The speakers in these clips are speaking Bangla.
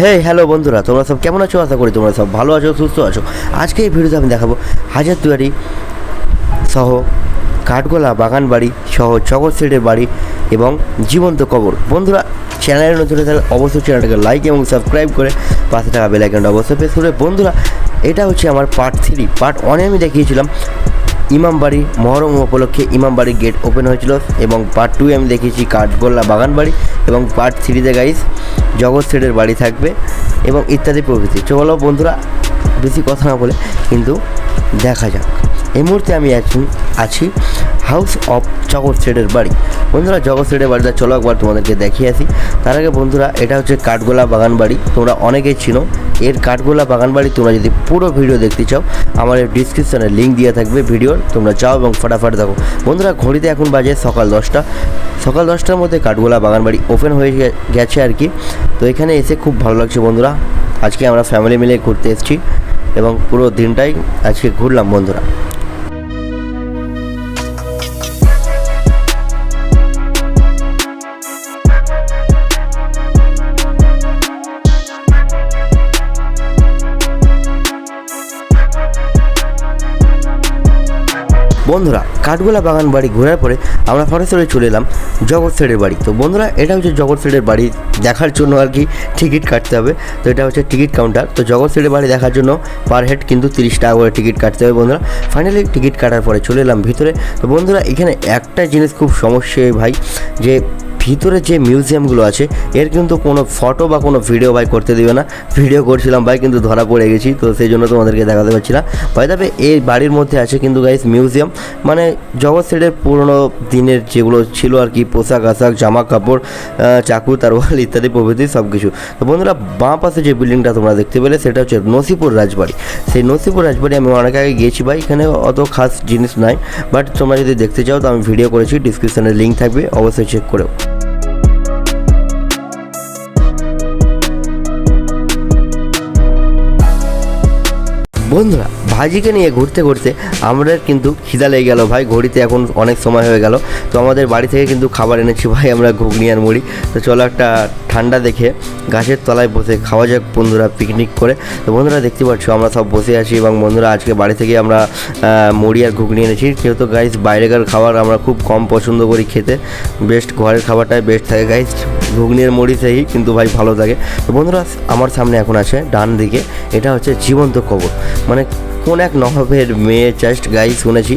হে হ্যালো বন্ধুরা, তোমরা সব কেমন আছো? আশা করি তোমরা সব ভালো আছো, সুস্থ আছো। আজকে এই ভিডিওতে আমি দেখাবো হাজারদুয়ারি সহ কাঠগোলা বাগান বাড়ি সহ জগৎ সেটের বাড়ি এবং জীবন্ত কবর। বন্ধুরা চ্যানেলে নতুন হলে তাহলে অবশ্যই চ্যানেলটাকে লাইক এবং সাবস্ক্রাইব করে পাশে থাকা বেল আইকনটা অবশ্যই প্রেস করবে। বন্ধুরা, এটা হচ্ছে আমার পার্ট থ্রি পার্ট ওয়ানে আমি দেখিয়েছিলাম ইমামবাড়ি মহরম উপলক্ষে ইমামবাড়ির গেট ওপেন হয়েছিল এবং পার্ট টু আমি দেখেছি কাঠগোল্লা বাগানবাড়ি এবং পার্ট থ্রিতে গাইস জগৎ সেটের বাড়ি থাকবে এবং ইত্যাদি প্রভৃতি। চলো বন্ধুরা, বেশি কথা না বলে কিন্তু দেখা যাক। এই মুহূর্তে আমি আছি আছি হাউস অফ জগৎ সেটের বাড়ি। বন্ধুরা জগৎ সেটের বাড়িটা চলো একবার তোমাদেরকে দেখিয়ে আসি। তার আগে বন্ধুরা, এটা হচ্ছে কাঠগোলা বাগান বাড়ি। তোমরা অনেকেই চিনো। এর কাঠগোলা বাগান বাড়ি তোমরা যদি পুরো ভিডিও দেখতে চাও, আমার ডিসক্রিপশানে লিঙ্ক দেওয়া থাকবে ভিডিওর। তোমরা চাও এবং ফটাফট দেখো। বন্ধুরা, ঘড়িতে এখন বাজে সকাল দশটা। সকাল দশটার মধ্যে কাঠগোলা বাগান বাড়ি ওপেন হয়ে গেছে আর কি। তো এখানে এসে খুব ভালো লাগছে বন্ধুরা। আজকে আমরা ফ্যামিলি মিলে ঘুরতে এসেছি এবং পুরো দিনটাই আজকে ঘুরলাম বন্ধুরা। বন্ধুরা, কাঠগোলা বাগান বাড়ি ঘোরার পরে আমরা সরাসরি চলে এলাম জগৎ সেটের বাড়ি। তো বন্ধুরা, এটা হচ্ছে জগৎ সেটের বাড়ি দেখার জন্য আর কি টিকিট কাটতে হবে। তো এটা হচ্ছে টিকিট কাউন্টার। তো জগৎ সেটের বাড়ি দেখার জন্য পার হেড কিন্তু তিরিশ টাকা করে টিকিট কাটতে হবে বন্ধুরা। ফাইনালি টিকিট কাটার পরে চলে এলাম ভিতরে। তো বন্ধুরা, এখানে একটা জিনিস খুব সমস্যা ভাই, যে ভিতরে যে মিউজিয়ামগুলো আছে, এর কিন্তু কোনো ফটো বা কোনো ভিডিও ভাই করতে দিবে না। ভিডিও করছিলাম ভাই, কিন্তু ধরা পড়ে গেছি, তো সেই জন্য তোমাদেরকে দেখাতে পারছি না। ভাই তবে এই বাড়ির মধ্যে আছে কিন্তু গাইস মিউজিয়াম মানে জগৎ সেটের পুরনো দিনের যেগুলো ছিল আর কি, পোশাক আশাক, জামা কাপড় চাকু, তারওয়াল ইত্যাদি প্রভৃতি সব কিছু তো বন্ধুরা, বাঁ পাশে যে বিল্ডিংটা তোমরা দেখতে পেলে, সেটা হচ্ছে নসিপুর রাজবাড়ি। সেই নসিপুর রাজবাড়ি আমি অনেক আগে গিয়েছি ভাই, এখানে অত খাস জিনিস নাই। বাট তোমরা যদি দেখতে চাও, তো আমি ভিডিও করেছি ডিসক্রিপশানে লিঙ্ক থাকবে, অবশ্যই চেক করো বন্ধুরা, ভাইজিকে নিয়ে ঘুরতে ঘুরতে আমাদের কিন্তু খিদা লেগে গেল ভাই, ঘড়িতে এখন অনেক সময় হয়ে গেল। তো আমাদের বাড়ি থেকে কিন্তু খাবার এনেছি ভাই, আমরা ঘুগনি আর মুড়ি। তো চলো একটা ঠান্ডা দেখে গাছের তলায় বসে খাওয়া যাক বন্ধুরা পিকনিক করে। তো বন্ধুরা দেখতে পাচ্ছ, আমরা সব বসে আছি এবং বন্ধুরা আজকে বাড়ি থেকে আমরা মুড়ি আর ঘুগনি এনেছি। যেহেতু গাইস বাইরেকার খাবার আমরা খুব কম পছন্দ করি খেতে। বেস্ট ঘরের খাবারটাই বেস্ট থাকে গাইস ঘুগনি আর মুড়ি সেই, কিন্তু ভাই ভালো থাকে। তো বন্ধুরা, আমার সামনে এখন আছে ডান দিকে, এটা হচ্ছে জীবন্ত কবর। মানে কোন এক নবাবের মেয়ে জাস্ট গাই শুনেছি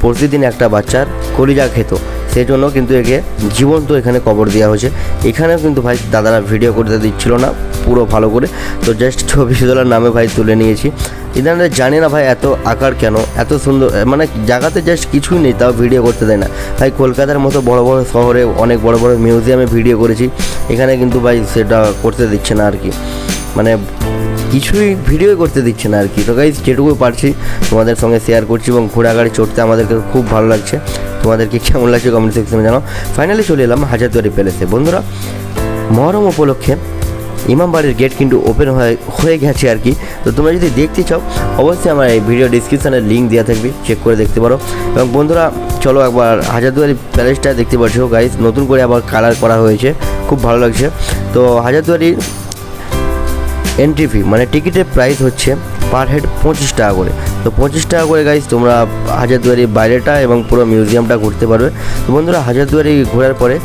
প্রতিদিন একটা বাচ্চার কলিজা খেত। সেই জন্য কিন্তু একে জীবন্ত এখানে কবর দেওয়া হয়েছে। এখানেও কিন্তু ভাই দাদারা ভিডিও করতে দিচ্ছিল না, পুরো ভালো করে। তো জাস্ট ছবি তোলার নামে ভাই তুলে নিয়েছি। ইদানে জানি না ভাই এত আকার কেন, এত সুন্দর মানে জায়গাতে জাস্ট কিছুই নেই, তাও ভিডিও করতে দেয় না। ভাই কলকাতার মতো বড় বড় শহরে অনেক বড় বড় মিউজিয়ামে ভিডিও করেছি। এখানে কিন্তু ভাই সেটা করতে দিচ্ছে না আর কি। মানে কিছুই ভিডিও করতে দিচ্ছে না আর কি। তো গাইজ যেটুকু পারছি তোমাদের সঙ্গে শেয়ার করছি এবং ঘোড়াগাড়ি চড়তে আমাদেরকে খুব ভালো লাগছে। তোমাদেরকে কেমন লাগছে কমেন্ট সেকশনে জানাও। ফাইনালি চলে এলাম হাজারদুয়ারি প্যালেসে বন্ধুরা, মহরম উপলক্ষে ইমাম বাড়ির গেট কিন্তু ওপেন হয়ে হয়ে গেছে আর কি। তো তোমরা যদি দেখতে চাও, অবশ্যই আমার এই ভিডিও ডিসক্রিপশানে লিঙ্ক দেওয়া থাকবে। চেক করে দেখতে পারো। এবং বন্ধুরা, চলো একবার হাজারদুয়ারি প্যালেসটা দেখতে পাচ্ছ গাইজ নতুন করে আবার কালার করা হয়েছে। খুব ভালো লাগছে। তো হাজারদুয়ারির এন্ট্রি ফি মানে টিকিটের প্রাইস হচ্ছে পার হেড পঁচিশ টাকা করে। তো পঁচিশ টাকা করে গাইজ তোমরা হাজারদুয়ারি বাইরেটা এবং পুরো মিউজিয়ামটা ঘুরতে পারবে। তো বন্ধুরা, হাজারদুয়ারি ঘোরার পরে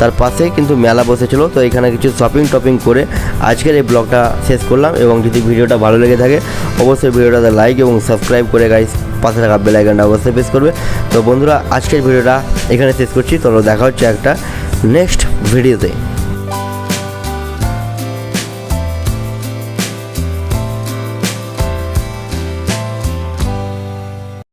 তার পাশেই কিন্তু মেলা বসেছিল। তো এখানে কিছু শপিং টপিং করে আজকের এই ব্লগটা শেষ করলাম এবং যদি ভিডিওটা ভালো লেগে থাকে, অবশ্যই ভিডিওটাতে লাইক এবং সাবস্ক্রাইব করে গাইজ পাশে থাকা বেল আইকনটা অবশ্যই প্রেস করবে। তো বন্ধুরা, আজকের ভিডিওটা এখানে শেষ করছি। তো দেখা হচ্ছে একটা নেক্সট ভিডিওতে